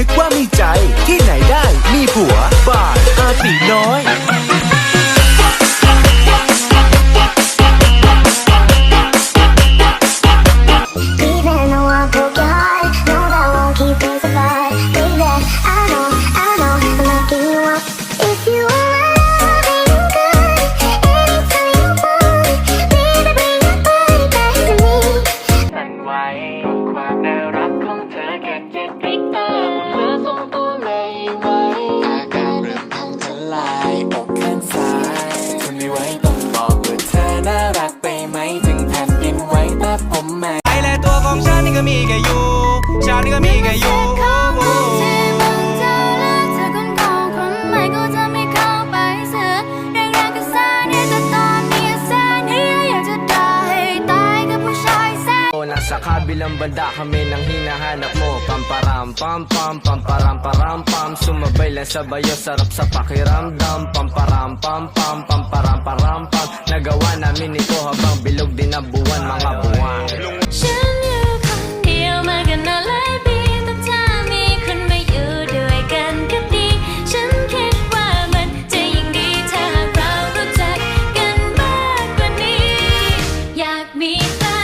นึกว่ามีใจที่ไหนได้มีผัวบานอาตีน้อย วต้องบอกว่าเธอน่ารักไปไหมถึงแผ่นดินไหวแต่ผมไม่ไอและตัวของฉันนี่ก็มีแค่อยู่ฉันนี่ก็มีแค่อยู่ Sa kabilang banda kami nang hinahanap mo Pamparam pam pam pamparam param pam Sumabay lang sa bayo sarap sa pakiramdam Pamparam pam pam pamparam param pam Nagawa namin ito habang bilog din ang buwan mga buwan Siya มีตา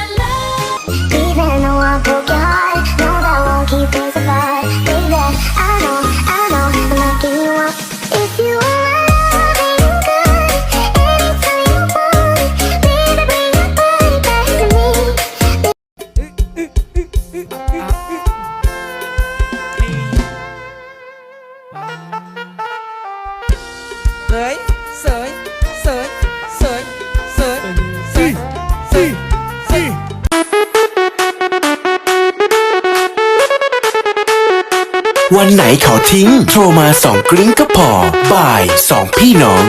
ยเสยเสยเสยเสยเสยเสยเสยวันไหนเขาทิ้ง โทรมาสองกริ้งก็พอ บ่ายสองพี่น้อง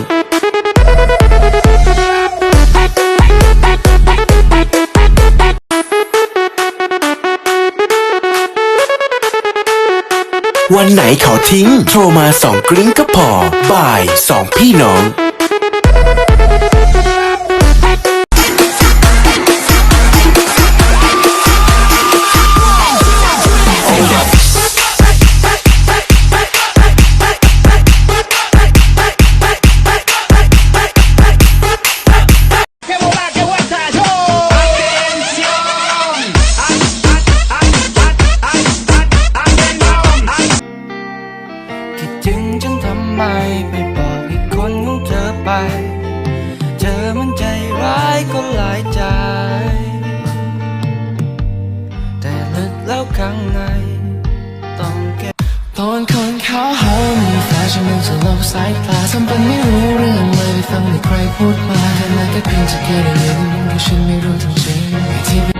วันไหนเขาทิ้ง โทรมาสองกริ้งก็พอบ่ายสองพี่น้อง เธอไปเธอมันใจร้ายก็หลายใจ แต่ลึกแล้วข้างในต้องเก็บตอนคนเขาหาว่ามีแฟนฉันนึกจะลบสายตาทำเป็นไม่รู้เรื่องเลยไปฟังที่ใครพูดมาแค่นั้นก็เพียงจะแค่ได้ยินก็ฉันไม่รู้ทั้ง